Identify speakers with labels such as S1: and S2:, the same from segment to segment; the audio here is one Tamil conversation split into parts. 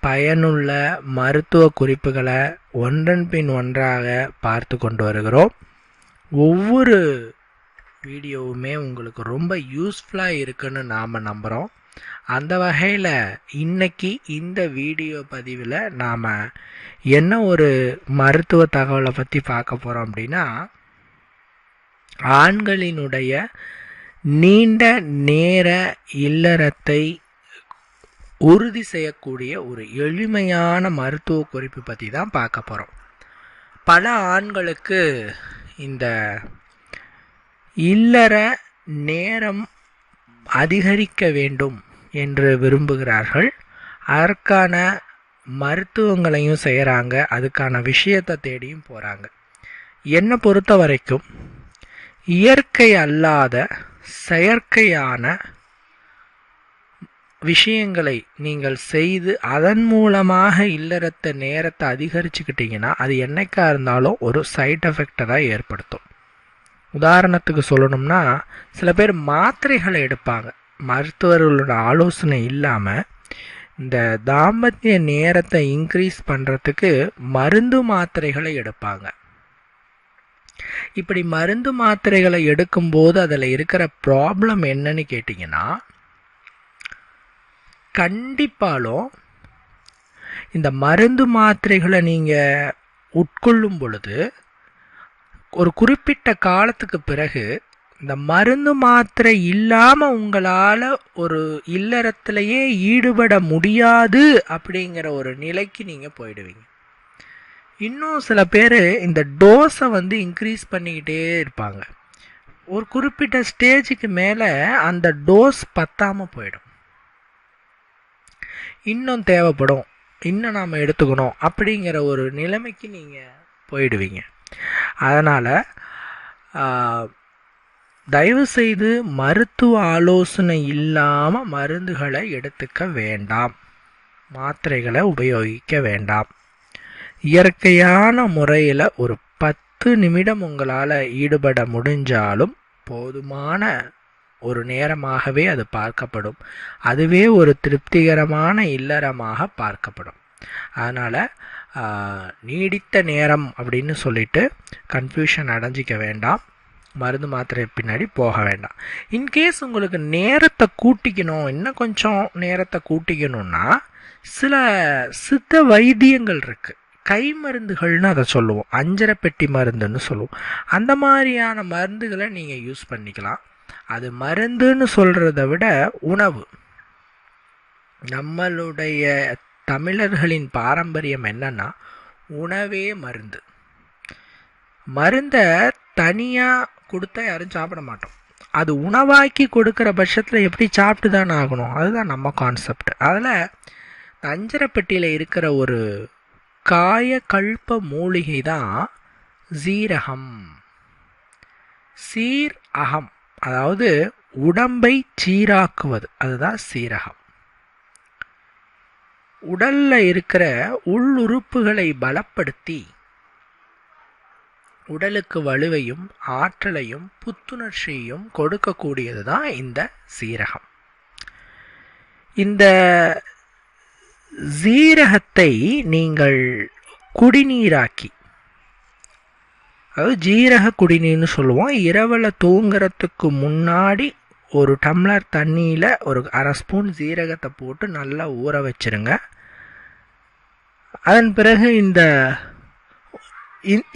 S1: பயனுள்ள மருத்துவ குறிப்புகளை ஒன்றன் பின் ஒன்றாக பார்த்து கொண்டு வருகிறோம். ஒவ்வொரு வீடியோவுமே உங்களுக்கு ரொம்ப யூஸ்ஃபுல்லாக இருக்குன்னு நாம் நம்புகிறோம் அந்த வகையில் இன்னைக்கு இந்த வீடியோ பதிவில் நாம் என்ன ஒரு மருத்துவ தகவலை பற்றி பார்க்க போகிறோம் அப்படின்னா ஆண்களினுடைய நீண்ட நேர இல்லறத்தை உறுதி செய்யக்கூடிய ஒரு எளிமையான மருத்துவ குறிப்பு பற்றி தான் பார்க்க போகிறோம் பல ஆண்களுக்கு இந்த இல்லற நேரம் அதிகரிக்க வேண்டும் என்று விரும்புகிறார்கள். அதற்கான மருத்துவங்களையும் செய்கிறாங்க அதுக்கான விஷயத்தை தேடியும் போகிறாங்க என்னை பொறுத்த வரைக்கும் இயற்கை அல்லாத செயற்கையான விஷயங்களை நீங்கள் செய்து அதன் மூலமாக இல்லறத்த நேரத்தை அதிகரிச்சுக்கிட்டீங்கன்னா அது என்னைக்கா இருந்தாலும் ஒரு சைட் எஃபெக்டை தான் ஏற்படுத்தும். உதாரணத்துக்கு சொல்லணும்னா சில பேர் மாத்திரைகளை எடுப்பாங்க. மருத்துவர்களோட ஆலோசனை இல்லாமல் இந்த தாம்பத்திய நேரத்தை இன்க்ரீஸ் பண்ணுறதுக்கு மருந்து மாத்திரைகளை எடுப்பாங்க. இப்படி மருந்து மாத்திரைகளை எடுக்கும்போது அதில் இருக்கிற ப்ராப்ளம் என்னன்னு கேட்டிங்கன்னா கண்டிப்பாலும் இந்த மருந்து மாத்திரைகளை நீங்கள் உட்கொள்ளும் பொழுது ஒரு குறிப்பிட்ட காலத்துக்கு பிறகு இந்த மருந்து மாத்திரை இல்லாமல் உங்களால் ஒரு இல்லறத்துலையே ஈடுபட முடியாது அப்படிங்கிற ஒரு நிலைக்கு நீங்கள் போயிடுவீங்க. இன்னும் சில பேர் இந்த டோஸை வந்து இன்க்ரீஸ் பண்ணிக்கிட்டே இருப்பாங்க. ஒரு குறிப்பிட்ட ஸ்டேஜுக்கு மேலே அந்த டோஸ் பத்தாமல் போயிடும். இன்னும் தேவைப்படும். இன்னும் நாம் எடுத்துக்கணும். அப்படிங்கிற ஒரு நிலைமைக்கு நீங்கள் போயிடுவீங்க. அதனால் தயவுசெய்து மருத்துவ ஆலோசனை இல்லாமல் மருந்துகளை எடுத்துக்க வேண்டாம். மாத்திரைகளை உபயோகிக்க வேண்டாம். இயற்கையான முறையில் ஒரு பத்து நிமிடம் உங்களால் ஈடுபட முடிஞ்சாலும் போதுமான ஒரு நேரமாகவே அது பார்க்கப்படும். அதுவே ஒரு திருப்திகரமான இல்லறமாக பார்க்கப்படும். அதனால் நீடித்த நேரம் அப்படின்னு சொல்லிட்டு கன்ஃபியூஷன் அடைஞ்சிக்க வேண்டாம். மருந்து மாத்திரை பின்னாடி போக வேண்டாம். இன்கேஸ் உங்களுக்கு நேரத்தை கூட்டிக்கணும் இன்னும் கொஞ்சம் நேரத்தை கூட்டிக்கணும்னா சில சித்த வைத்தியங்கள் இருக்குது கை மருந்துகள்னு அதை சொல்லுவோம். அஞ்சரை பெட்டி மருந்துன்னு சொல்லுவோம். அந்த மாதிரியான மருந்துகளை நீங்கள் யூஸ் பண்ணிக்கலாம். அது மருந்துன்னு சொல்கிறத விட உணவு. நம்மளுடைய தமிழர்களின் பாரம்பரியம் என்னன்னா உணவே மருந்து. மருந்தை தனியாக கொடுத்தா யாரும் சாப்பிட மாட்டோம். அது உணவாக்கி கொடுக்குற பட்சத்தில் எப்படி சாப்பிட்டு தானே ஆகணும்? அதுதான் நம்ம கான்செப்ட் அதில் அஞ்சரைப்பட்டியில் இருக்கிற ஒரு காயக்கல்ப மூலிகை தான் சீரகம். சீர் அகம். அதாவது உடம்பை சீராக்குவது அதுதான் சீரகம். உடல்ல இருக்கிற உள்ளுறுப்புகளை பலப்படுத்தி உடலுக்கு வலுவையும் ஆற்றலையும் புத்துணர்ச்சியையும் கொடுக்கக்கூடியது தான் இந்த சீரகம். இந்த சீரகத்தை நீங்கள் குடிநீராக்கி அதாவது ஜீரக குடிநீர்னு சொல்லுவோம். இரவில் தூங்குறதுக்கு முன்னாடி ஒரு டம்ளர் தண்ணியில் ஒரு அரை ஸ்பூன் ஜீரகத்தை போட்டு நல்லா ஊற வச்சிருங்க. அதன் பிறகு இந்த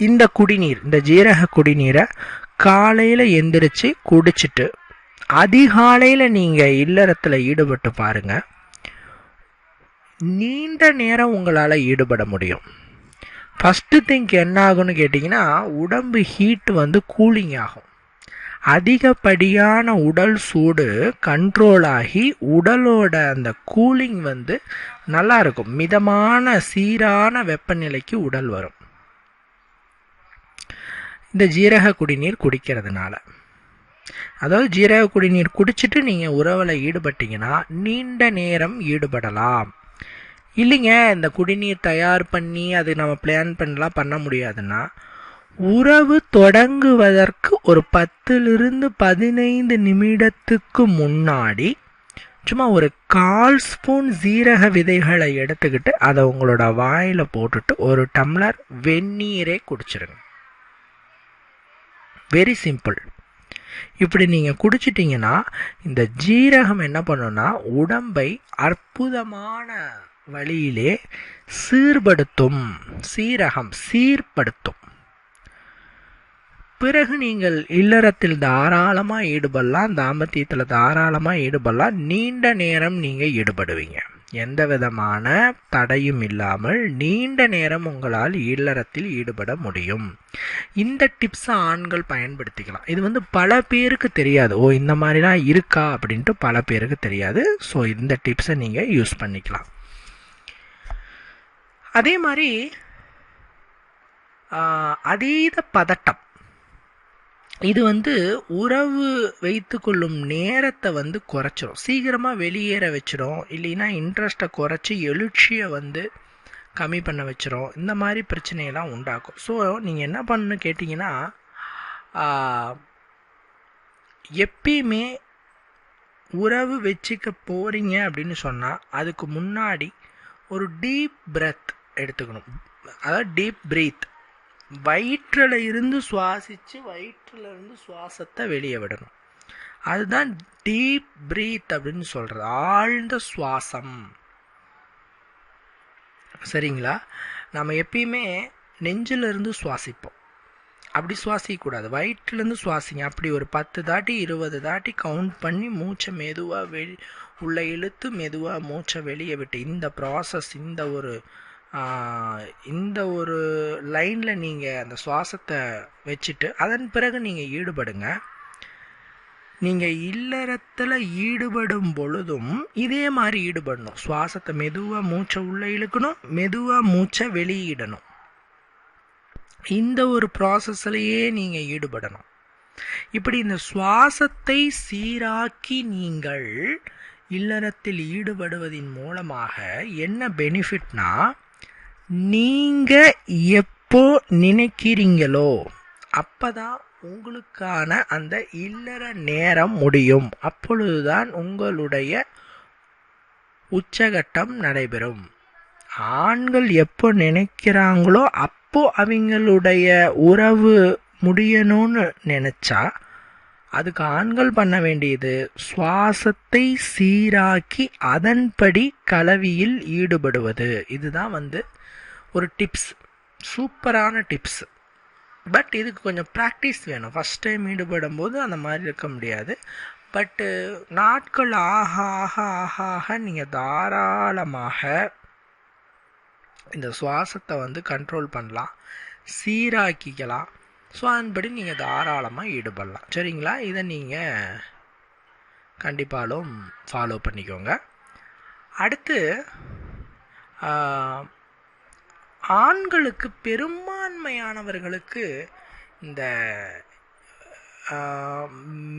S1: இந்த குடிநீர் இந்த ஜீரக குடிநீரை காலையில் எந்திரிச்சு குடிச்சிட்டு அதிகாலையில் நீங்கள் இல்லறத்தில் ஈடுபட்டு பாருங்கள் நீண்ட நேரம் உங்களால் ஈடுபட முடியும். ஃபஸ்ட்டு திங்க் என்ன ஆகும்னு கேட்டிங்கன்னா உடம்பு ஹீட் வந்து கூலிங் ஆகும். அதிகப்படியான உடல் சூடு கண்ட்ரோல் ஆகி உடலோட அந்த கூலிங் வந்து நல்லா இருக்கும். மிதமான சீரான வெப்பநிலைக்கு உடல் வரும். இந்த ஜீரக குடிநீர் குடிக்கிறதுனால. அதாவது ஜீரக குடிநீர் குடிச்சிட்டு நீங்கள் உறவில் ஈடுபட்டீங்கன்னா நீண்ட நேரம் ஈடுபடலாம். இல்லைங்க இந்த குடிநீர் தயார் பண்ணி அது நம்ம பிளான் பண்ணலாம் பண்ண முடியாதுன்னா உறவு தொடங்குவதற்கு ஒரு பத்திலிருந்து பதினைந்து நிமிடத்துக்கு முன்னாடி சும்மா ஒரு கால் ஸ்பூன் ஜீரக விதைகளை எடுத்துக்கிட்டு அதை உங்களோட வாயில் போட்டுட்டு ஒரு டம்ளர் வெந்நீரே குடிச்சிருங்க. வெரி சிம்பிள் இப்படி நீங்கள் குடிச்சிட்டிங்கன்னா இந்த ஜீரகம் என்ன பண்ணுன்னா உடம்பை அற்புதமான வழியிலே சீர்படுத்தும் சீரகம் சீர்படுத்தும். பிறகு நீங்கள் இல்லறத்தில் தாராளமாக ஈடுபடலாம் தாம்பத்தியத்தில் தாராளமாக ஈடுபடலாம் நீண்ட நேரம் நீங்கள் ஈடுபடுவீங்க. எந்த விதமான தடையும் இல்லாமல் நீண்ட நேரம் உங்களால் இல்லறத்தில் ஈடுபட முடியும். இந்த டிப்ஸை ஆண்கள் பயன்படுத்திக்கலாம். இது வந்து பல பேருக்கு தெரியாது. ஓ இந்த மாதிரிலாம் இருக்கா அப்படின்ட்டு பல பேருக்கு தெரியாது. ஸோ இந்த டிப்ஸை நீங்கள் யூஸ் பண்ணிக்கலாம். அதே மாதிரி அதீத பதட்டம். இது வந்து உறவு வைத்து கொள்ளும் நேரத்தை வந்து குறைச்சிரும். சீக்கிரமாக வெளியேற வச்சிடும் இல்லைன்னா இன்ட்ரெஸ்ட்டை குறைச்சி எழுச்சியை வந்து கம்மி பண்ண வச்சிரும். இந்த மாதிரி பிரச்சனையெல்லாம் உண்டாக்கும். ஸோ நீங்கள் என்ன பண்ணு கேட்டிங்கன்னா எப்பயுமே உறவு வச்சுக்க போகிறீங்க அப்படின்னு சொன்னால் அதுக்கு முன்னாடி ஒரு டீப் பிரெத் எடுத்துக்கணும். அதாவது டீப் ப்ரீத் வயிற்றில் இருந்து சுவாசித்து வயிற்றில் இருந்து சுவாசத்தை வெளியே விடணும். அதுதான் டீப் ப்ரீத் அப்படின்னு சொல்கிறது ஆழ்ந்த சுவாசம். சரிங்களா? நம்ம எப்பயுமே நெஞ்சிலிருந்து சுவாசிப்போம். அப்படி சுவாசிக்கக்கூடாது. வயிற்றுலேருந்து சுவாசிங்க. அப்படி ஒரு பத்து தாட்டி இருபது தாட்டி கவுண்ட் பண்ணி மூச்சை மெதுவாக வெளி உள்ளே இழுத்து மெதுவாக மூச்சை வெளியே விட்டு இந்த ப்ராசஸ் இந்த ஒரு இந்த ஒரு லைனில் நீங்கள் அந்த சுவாசத்தை வச்சுட்டு அதன் பிறகு நீங்கள் ஈடுபடுங்க. நீங்கள் இல்லறத்தில் ஈடுபடும் பொழுதும் இதே மாதிரி ஈடுபடணும். சுவாசத்தை மெதுவாக மூச்சை உள்ளே இழுக்கணும் மெதுவாக மூச்சை வெளியிடணும். இந்த ஒரு ப்ராசஸ்லையே நீங்கள் ஈடுபடணும். இப்படி இந்த சுவாசத்தை சீராக்கி நீங்கள் இல்லறத்தில் ஈடுபடுவதின் மூலமாக என்ன பெனிஃபிட்னா நீங்கள் எப்போ நினைக்கிறீங்களோ அப்பதான் உங்களுக்கான அந்த இல்லற நேரம் முடியும். அப்பொழுதுதான் உங்களுடைய உச்சகட்டம் நடைபெறும். ஆண்கள் எப்போ நினைக்கிறாங்களோ அப்போ அவங்களுடைய உறவு முடியணும்னு நினச்சா அதுக்கு ஆண்கள் பண்ண வேண்டியது சுவாசத்தை சீராக்கி அதன்படி கலவியில் ஈடுபடுவது. இதுதான் வந்து ஒரு டிப்ஸ் சூப்பரான டிப்ஸ் பட் இதுக்கு கொஞ்சம் ப்ராக்டிஸ் வேணும். ஃபஸ்ட் டைம் ஈடுபடும் போது அந்த மாதிரி இருக்க முடியாது. பட்டு நாட்கள் ஆக ஆக ஆக ஆக நீங்கள் தாராளமாக இந்த சுவாசத்தை வந்து கண்ட்ரோல் பண்ணலாம். சீராக்கிக்கலாம். ஸோ அதன்படி நீங்கள் தாராளமாக ஈடுபடலாம். சரிங்களா? இதை நீங்கள் கண்டிப்பாலும் ஃபாலோ பண்ணிக்கோங்க. அடுத்து ஆண்களுக்கு பெரும்பான்மையானவர்களுக்கு இந்த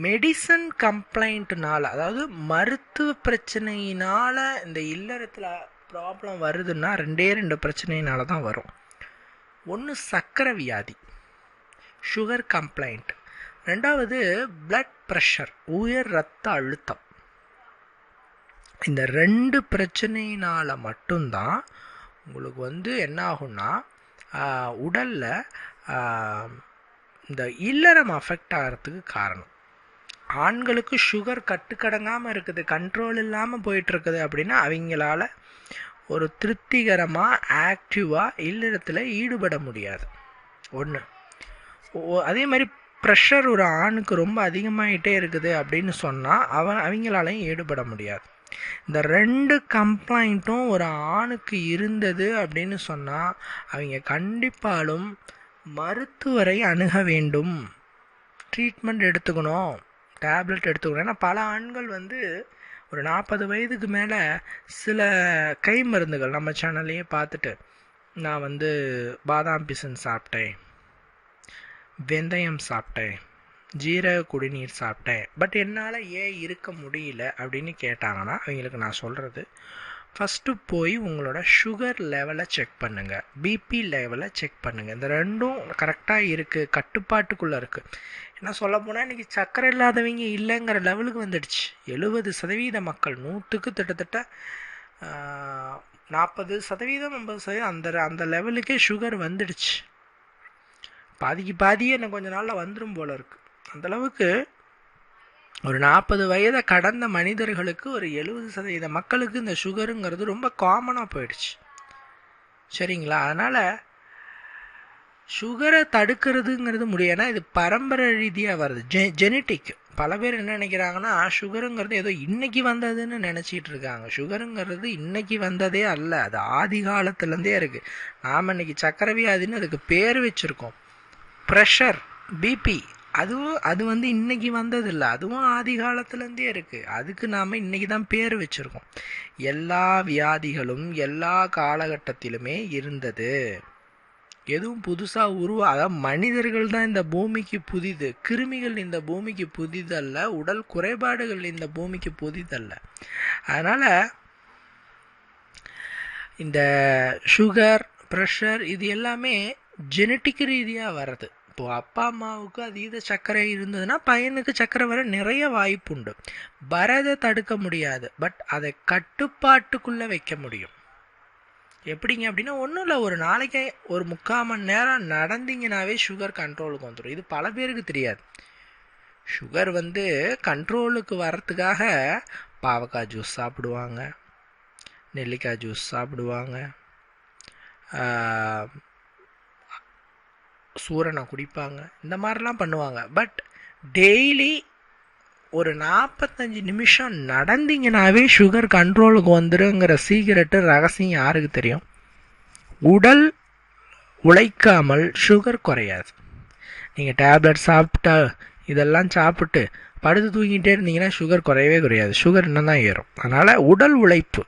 S1: மெடிசன் கம்ப்ளைண்ட்னால் அதாவது மருத்துவ பிரச்சனையினால் இந்த இல்லறத்தில் ப்ராப்ளம் வருதுன்னா ரெண்டே ரெண்டு பிரச்சனையினால தான் வரும். ஒன்று சக்கரை வியாதி. சுகர் கம்ப்ளைண்ட் ரெண்டாவது பிளட் ப்ரெஷர் உயர் ரத்த அழுத்தம். இந்த ரெண்டு பிரச்சனையினால் மட்டும்தான் உங்களுக்கு வந்து என்ன ஆகும்னா உடலில் இந்த இல்லறம் அஃபெக்ட் ஆகிறதுக்கு காரணம். ஆண்களுக்கு சுகர் கட்டுக்கடங்காமல் இருக்குது கண்ட்ரோல் இல்லாமல் போயிட்டுருக்குது அப்படின்னா அவங்களால ஒரு திருப்திகரமாக ஆக்டிவாக இல்லறத்தில் ஈடுபட முடியாது. ஒன்று அதே மாதிரி ப்ரெஷர் ஒரு ஆணுக்கு ரொம்ப அதிகமாகிட்டே இருக்குது அப்படின்னு சொன்னால் அவன் அவங்களாலையும் ஈடுபட முடியாது. இந்த ரெண்டு கம்ப்ளைண்ட்டும் ஒரு ஆணுக்கு இருந்தது அப்படின்னு சொன்னால் அவங்க கண்டிப்பாலும் மருத்துவரை அணுக வேண்டும். ட்ரீட்மெண்ட் எடுத்துக்கணும் டேப்லெட் எடுத்துக்கணும். ஏன்னா பல ஆண்கள் வந்து ஒரு நாற்பது வயதுக்கு மேலே சில கை மருந்துகள் நம்ம சேனல்லையே பார்த்துட்டு நான் வந்து பாதாம் பிசன் சாப்பிட்டேன். வெந்தயம் சாப்பிட்டேன். ஜீரக குடிநீர் சாப்பிட்டேன். பட் என்னால் ஏன் இருக்க முடியல அப்படின்னு கேட்டாங்கன்னா அவங்களுக்கு நான் சொல்கிறது ஃபஸ்ட்டு போய் உங்களோட சுகர் லெவலை செக் பண்ணுங்கள் பிபி லெவலை செக் பண்ணுங்கள் இந்த ரெண்டும் கரெக்டாக இருக்குது கட்டுப்பாட்டுக்குள்ளே இருக்குது ஏன்னா சொல்ல போனால் இன்றைக்கி சக்கரை இல்லாதவங்க இல்லைங்கிற லெவலுக்கு வந்துடுச்சு. எழுபது சதவீத மக்கள் நூற்றுக்கு கிட்டத்தட்ட நாற்பது சதவீதம் ஐம்பது சதவீதம் அந்த அந்த லெவலுக்கே சுகர் வந்துடுச்சு. பாதிக்கு பாதியே இன்னும் கொஞ்ச நாளில் வந்துடும் போல இருக்குது அந்தளவுக்கு ஒரு நாற்பது வயதை கடந்த மனிதர்களுக்கு ஒரு எழுபது சதவீத மக்களுக்கு இந்த சுகருங்கிறது ரொம்ப காமனாக போயிடுச்சு. சரிங்களா? அதனால் சுகரை தடுக்கிறதுங்கிறது முடியும். ஏன்னா இது பரம்பரை ரீதியாக வருது. ஜெ ஜெனட்டிக் பல பேர் என்ன நினைக்கிறாங்கன்னா சுகருங்கிறது ஏதோ இன்னைக்கு வந்ததுன்னு நினச்சிட்டு இருக்காங்க. சுகருங்கிறது இன்னைக்கு வந்ததே அல்ல. அது ஆதி காலத்துலேருந்தே இருக்குது நாம் இன்னைக்கு சக்கரை வியாதின்னு அதுக்கு பேர் வச்சுருக்கோம். ப்ரெஷர் பிபி அதுவும் அது வந்து இன்றைக்கி வந்ததில்லை. அதுவும் ஆதி காலத்துலேருந்தே இருக்குது அதுக்கு நாம் இன்றைக்கி தான் பேர் வச்சுருக்கோம். எல்லா வியாதிகளும் எல்லா காலகட்டத்திலுமே இருந்தது. எதுவும் புதுசாக உருவாக மனிதர்கள் தான் இந்த பூமிக்கு புதிது. கிருமிகள் இந்த பூமிக்கு புதிதல்ல. உடல் குறைபாடுகள் இந்த பூமிக்கு புதிதல்ல. அதனால் இந்த சுகர் ப்ரெஷர் இது எல்லாமே ஜெனட்டிக் ரீதியாக வர்றது. இப்போது அப்பா அம்மாவுக்கு அதீத சர்க்கரை இருந்ததுன்னா பையனுக்கு சர்க்கரை வர நிறைய வாய்ப்பு உண்டு. வரதை தடுக்க முடியாது. பட் அதை கட்டுப்பாட்டுக்குள்ளே வைக்க முடியும். எப்படிங்க அப்படின்னா ஒன்றும் இல்லை. ஒரு நாளைக்கு ஒரு முக்கால் மணி நேரம் நடந்தீங்கனாவே சுகர் கண்ட்ரோலுக்கு வந்துடும் இது பல பேருக்கு தெரியாது. சுகர் வந்து கண்ட்ரோலுக்கு வர்றதுக்காக பாவக்காய் ஜூஸ் சாப்பிடுவாங்க. நெல்லிக்காய் ஜூஸ் சாப்பிடுவாங்க. சூரனை குடிப்பாங்க. இந்த மாதிரிலாம் பண்ணுவாங்க. பட் டெய்லி ஒரு நாற்பத்தஞ்சு நிமிஷம் நடந்தீங்கனாவே சுகர் கண்ட்ரோலுக்கு வந்துடுங்கிற சீக்கிரட்டு ரகசியம் யாருக்கு தெரியும்? உடல் உழைக்காமல் சுகர் குறையாது. நீங்கள் டேப்லெட் சாப்பிட்டா இதெல்லாம் சாப்பிட்டு படுத்து தூங்கிட்டே இருந்தீங்கன்னா சுகர் குறையவே குறையாது. சுகர் இன்னும் தான் ஏறும். அதனால் உடல் உழைப்பு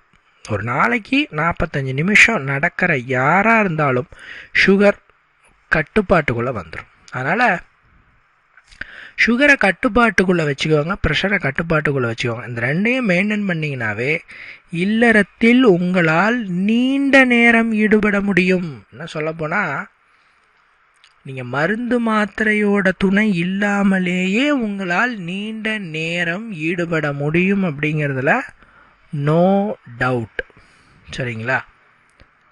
S1: ஒரு நாளைக்கு நாற்பத்தஞ்சு நிமிஷம் நடக்கிற யாராக இருந்தாலும் சுகர் கட்டுப்பாட்டுக்குள்ளே வந்துடும் அதனால் சுகரை கட்டுப்பாட்டுக்குள்ளே வச்சுக்கோங்க ப்ரெஷரை கட்டுப்பாட்டுக்குள்ளே வச்சுக்கோங்க. இந்த ரெண்டையும் மெயின்டைன் பண்ணிங்கனாவே இல்லறத்தில் உங்களால் நீண்ட நேரம் ஈடுபட முடியும். என்ன சொல்லப்போனால் நீங்கள் மருந்து மாத்திரையோட துணை இல்லாமலேயே உங்களால் நீண்ட நேரம் ஈடுபட முடியும் அப்படிங்கிறதுல நோ டவுட் சரிங்களா?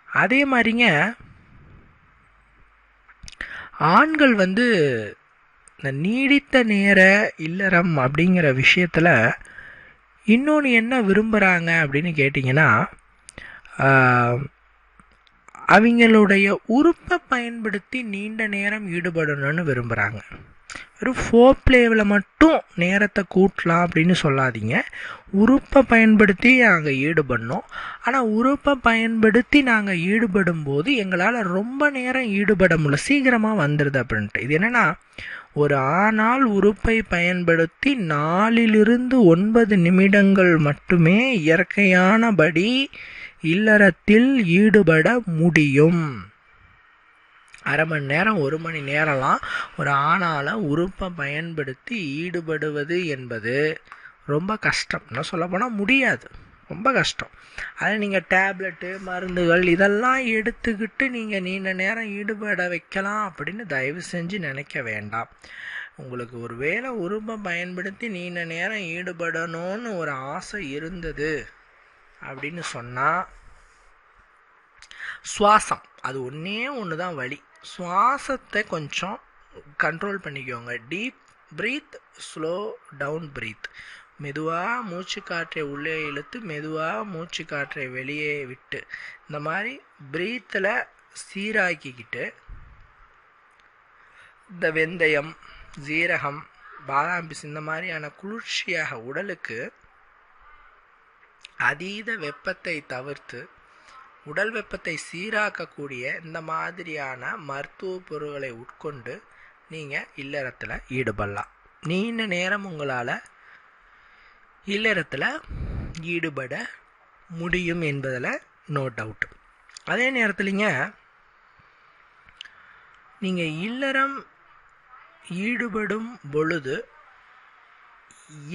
S1: அதே மாதிரிங்க ஆண்கள் வந்து இந்த நீடித்த நேர இல்லறம் அப்படிங்கிற விஷயத்தில் இன்னொன்று என்ன விரும்புகிறாங்க அப்படின்னு கேட்டிங்கன்னா அவங்களுடைய உறுப்பை பயன்படுத்தி நீண்ட நேரம் ஈடுபடணும்னு விரும்புகிறாங்க வெறும் ஃபோர் பிளேவில் மட்டும் நேரத்தை கூட்டலாம் அப்படின்னு சொல்லாதீங்க. உறுப்பை பயன்படுத்தி நாங்கள் ஈடுபடணும். ஆனால் உறுப்பை பயன்படுத்தி நாங்கள் ஈடுபடும் போது எங்களால் ரொம்ப நேரம் ஈடுபட முடியல. சீக்கிரமாக வந்துடுது அப்படின்ட்டு. இது என்னென்னா ஒரு ஆணால் உறுப்பை பயன்படுத்தி நாலிலிருந்து ஒன்பது நிமிடங்கள் மட்டுமே இயற்கையானபடி இல்லறத்தில் ஈடுபட முடியும். அரை மணி நேரம் ஒரு மணி நேரம்லாம் ஒரு ஆணால் உறுப்பை பயன்படுத்தி ஈடுபடுவது என்பது ரொம்ப கஷ்டம். இன்னும் சொல்லப்போனால் முடியாது. ரொம்ப கஷ்டம். அதை நீங்கள் டேப்லெட்டு மருந்துகள் இதெல்லாம் எடுத்துக்கிட்டு நீங்கள் நீண்ட நேரம் ஈடுபட வைக்கலாம் அப்படின்னு தயவு செஞ்சு நினைக்க வேண்டாம். உங்களுக்கு ஒரு வேளை உருப்பை பயன்படுத்தி நீண்ட நேரம் ஈடுபடணும்னு ஒரு ஆசை இருந்தது அப்படின்னு சொன்னால் சுவாசம். அது ஒன்றே ஒன்று தான் வழி சுவாசத்தை கொஞ்சம் கண்ட்ரோல் பண்ணிக்கோங்க. Deep breath slow down breath மெதுவாக மூச்சு காற்றை உள்ளே இழுத்து மெதுவாக மூச்சு காற்றை வெளியே விட்டு இந்த மாதிரி ப்ரீத்தில் சீராக்கிக்கிட்டு இந்த வெந்தயம் ஜீரகம் பாதாம் இந்த மாதிரியான குளிர்ச்சியாக உடலுக்கு அதீத வெப்பத்தை தவிர்த்து உடல் வெப்பத்தை சீராக்கக்கூடிய இந்த மாதிரியான மருத்துவ பொருட்களை உட்கொண்டு நீங்கள் இல்லறத்தில் ஈடுபடலாம். நீண்ட நேரம் உங்களால் இல்லறத்தில் ஈடுபட முடியும் என்பதில் நோ டவுட் அதே நேரத்துலிங்க நீங்கள் இல்லறம் ஈடுபடும் பொழுது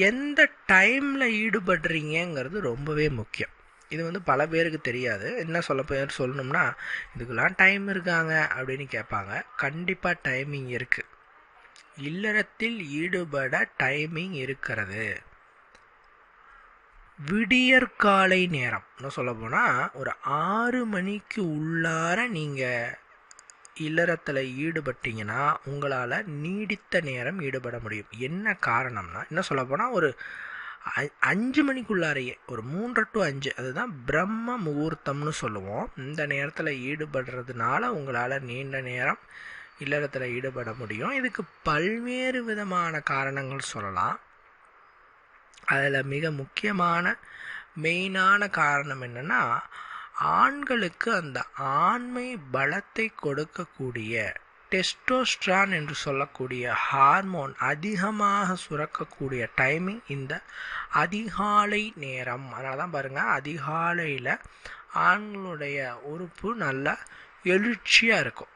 S1: எந்த டைமில் ஈடுபடுறீங்கங்கிறது ரொம்பவே முக்கியம். இது வந்து பல பேருக்கு தெரியாது. என்ன சொல்ல பேர் சொல்லணும்னா இதுக்கெல்லாம் டைம் இருக்காங்க அப்படின்னு கேட்பாங்க. கண்டிப்பாக டைமிங் இருக்குது இல்லறத்தில் ஈடுபட டைமிங் இருக்கிறது. விடியற்காலை நேரம். இன்னும் சொல்ல போனால் ஒரு ஆறு மணிக்கு உள்ளார நீங்கள் இல்லறத்தில் ஈடுபட்டீங்கன்னா உங்களால் நீடித்த நேரம் ஈடுபட முடியும். என்ன காரணம்னா என்ன சொல்ல போனால் ஒரு அஞ்சு மணிக்குள்ளாரையே ஒரு மூன்று டு அஞ்சு அதுதான் பிரம்ம முகூர்த்தம்னு சொல்லுவோம். இந்த நேரத்தில் ஈடுபடுறதுனால உங்களால் நீண்ட நேரம் இல்லறத்தில் ஈடுபட முடியும். இதுக்கு பல்வேறு விதமான காரணங்கள் சொல்லலாம். அதில் மிக முக்கியமான மெயினான காரணம் என்னென்னா ஆண்களுக்கு அந்த ஆண்மை பலத்தை கொடுக்கக்கூடிய டெஸ்டோஸ்ட்ரான் என்று சொல்லக்கூடிய ஹார்மோன் அதிகமாக சுரக்கக்கூடிய டைமிங் இந்த அதிகாலை நேரம். அதனால தான் பாருங்கள் அதிகாலையில் ஆண்களுடைய உறுப்பு நல்லா எழுச்சியாக இருக்கும்.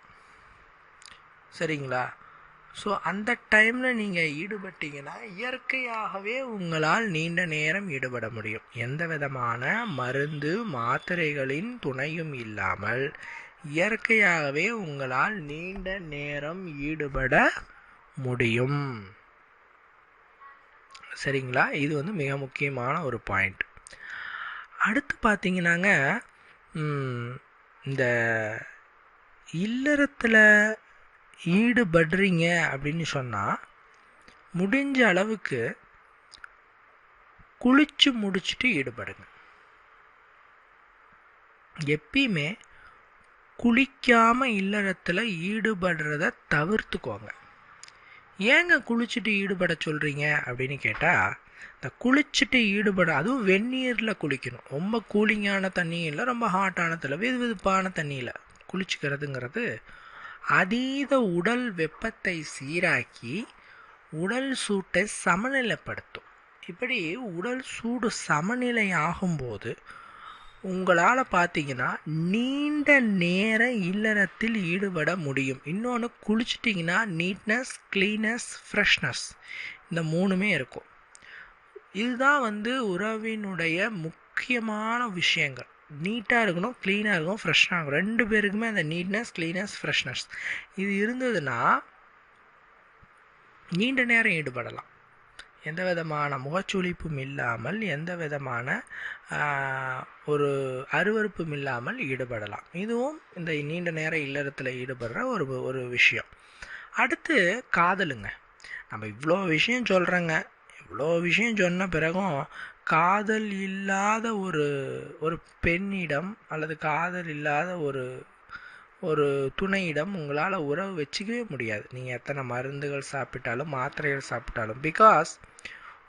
S1: சரிங்களா? ஸோ அந்த டைமில் நீங்கள் ஈடுபட்டீங்கன்னா இயற்கையாகவே உங்களால் நீண்ட நேரம் ஈடுபட முடியும். எந்த விதமான மருந்து மாத்திரைகளின் துணையும் இல்லாமல் இயற்கையாகவே உங்களால் நீண்ட நேரம் ஈடுபட முடியும். சரிங்களா? இது வந்து மிக முக்கியமான ஒரு பாயிண்ட் அடுத்து பார்த்தீங்கன்னாங்க இந்த இல்லறத்தில் ஈடுபடுறீங்க அப்படின்னு சொன்னால் முடிஞ்ச அளவுக்கு குளிச்சு முடிச்சுட்டு ஈடுபடுங்க. எப்பயுமே குளிக்காம இல்லறத்தில் ஈடுபடுறத தவிர்த்துக்கோங்க. ஏங்க குளிச்சுட்டு ஈடுபட சொல்கிறீங்க அப்படின்னு கேட்டால் இந்த குளிச்சுட்டு ஈடுபட அதுவும் வெந்நீரில் குளிக்கணும். ரொம்ப கூலிங்கான தண்ணியும் இல்லை ரொம்ப ஹாட்டான தண்ணி வெது வெதுப்பான தண்ணியில் குளிச்சுக்கிறதுங்கிறது அதீத உடல் வெப்பத்தை சீராக்கி உடல் சூட்டை சமநிலைப்படுத்தும். இப்படி உடல் சூடு சமநிலை ஆகும்போது உங்களால் பார்த்தீங்கன்னா நீண்ட நேர இல்லறத்தில் ஈடுபட முடியும். இன்னொன்று குளிச்சிட்டிங்கன்னா நீட்னஸ் க்ளீனஸ் ஃப்ரெஷ்னஸ் இந்த மூணுமே இருக்கும். இதுதான் வந்து உறவினுடைய முக்கியமான விஷயங்கள். நீட்டாக இருக்கணும் க்ளீனாக இருக்கணும் ஃப்ரெஷ்ஷாக இருக்கும் ரெண்டு பேருக்குமே அந்த நீட்னஸ் க்ளீனஸ் ஃப்ரெஷ்னஸ் இது இருந்ததுன்னா நீண்ட நேரம் ஈடுபடலாம். எந்த விதமான முகச்சுளிப்பும் இல்லாமல் எந்த விதமான ஒரு அருவருப்பும் இல்லாமல் ஈடுபடலாம். இதுவும் இந்த நீண்ட நேர இல்லறத்தில் ஈடுபடுற ஒரு ஒரு விஷயம். அடுத்து காதலுங்க. நம்ம இவ்வளோ விஷயம் சொல்கிறோங்க இவ்வளோ விஷயம் சொன்ன பிறகும் காதல் இல்லாத ஒரு ஒரு பெண்ணிடம் அல்லது காதல் இல்லாத ஒரு ஒரு துணையிடம் உங்களால் உறவு வச்சுக்கவே முடியாது. நீங்கள் எத்தனை மருந்துகள் சாப்பிட்டாலும் மாத்திரைகள் சாப்பிட்டாலும். பிகாஸ்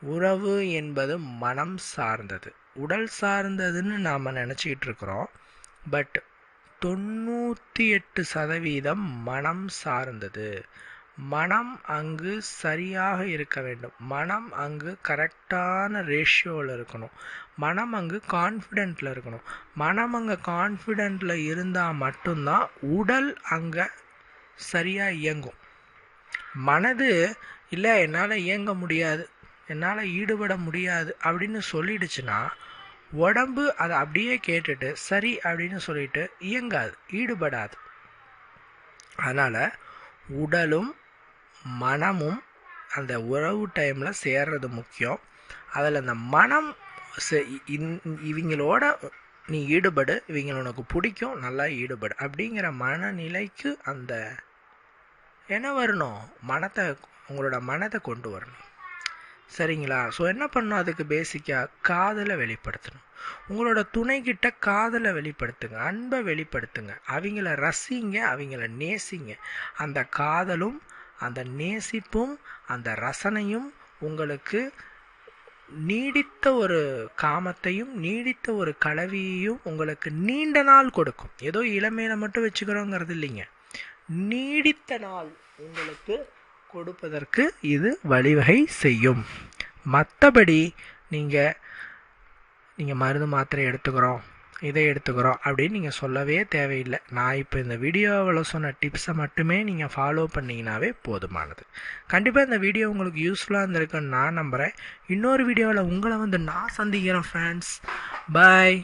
S1: உறவு என்பது மனம் சார்ந்தது. உடல் சார்ந்ததுன்னு நாம் நினச்சிக்கிட்டு இருக்கிறோம். பட் தொண்ணூற்றி எட்டு சதவீதம் மனம் சார்ந்தது. மனம் அங்கு சரியாக இருக்க வேண்டும். மனம் அங்கு கரெக்டான ரேஷியோவில் இருக்கணும். மனம் அங்கு கான்ஃபிடென்ட்டில் இருக்கணும். மனம் அங்கே கான்ஃபிடென்ட்டில் இருந்தால் மட்டும்தான் உடல் அங்கே சரியாக இயங்கும். மனது இல்லை என்னால் இயங்க முடியாது. என்னால் ஈடுபட முடியாது அப்படின்னு சொல்லிடுச்சுன்னா உடம்பு அதை அப்படியே கேட்டுட்டு சரி அப்படின்னு சொல்லிட்டு இயங்காது ஈடுபடாது. அதனால் உடலும் மனமும் அந்த உறவு டைமில் சேர்றது முக்கியம். அதில் அந்த மனம் செ- இந்- இவங்களோட நீ ஈடுபடு இவங்க உனக்கு பிடிக்கும் நல்லா ஈடுபடு அப்படிங்கிற மனநிலைக்கு அந்த என்ன வரணும்? மனத்தை உங்களோட மனத்தை கொண்டு வரணும். சரிங்களா? ஸோ என்ன பண்ணணும் அதுக்கு பேசிக்காக காதலை வெளிப்படுத்தணும். உங்களோட துணைக்கிட்ட காதலை வெளிப்படுத்துங்க. அன்பை வெளிப்படுத்துங்க. அவங்கள ரசிங்க அவங்கள நேசிங்க. அந்த காதலும் அந்த நேசிப்பும் அந்த ரசனையும் உங்களுக்கு நீடித்த ஒரு காமத்தையும் நீடித்த ஒரு கலவியையும் உங்களுக்கு நீண்ட நாள் கொடுக்கும். ஏதோ இளமையில மட்டும் வச்சுக்கிறோங்கிறது இல்லைங்க. நீடித்த நாள் உங்களுக்கு கொடுப்பதற்கு இது வழிவகை செய்யும். மற்றபடி நீங்கள் நீங்கள் மருந்து மாத்திரை எடுத்துக்கிறோம் இதை எடுத்துக்கிறோம் அப்படின்னு நீங்கள் சொல்லவே தேவையில்லை. நான் இப்போ இந்த வீடியோவில் சொன்ன டிப்ஸை மட்டுமே நீங்கள் ஃபாலோ பண்ணிங்கனாவே போதுமானது. கண்டிப்பாக இந்த வீடியோ உங்களுக்கு யூஸ்ஃபுல்லாக இருந்திருக்குன்னு நான் நம்புகிறேன் இன்னொரு வீடியோவில் உங்களை வந்து நான் சந்திக்கிறேன் ஃப்ரெண்ட்ஸ் பாய்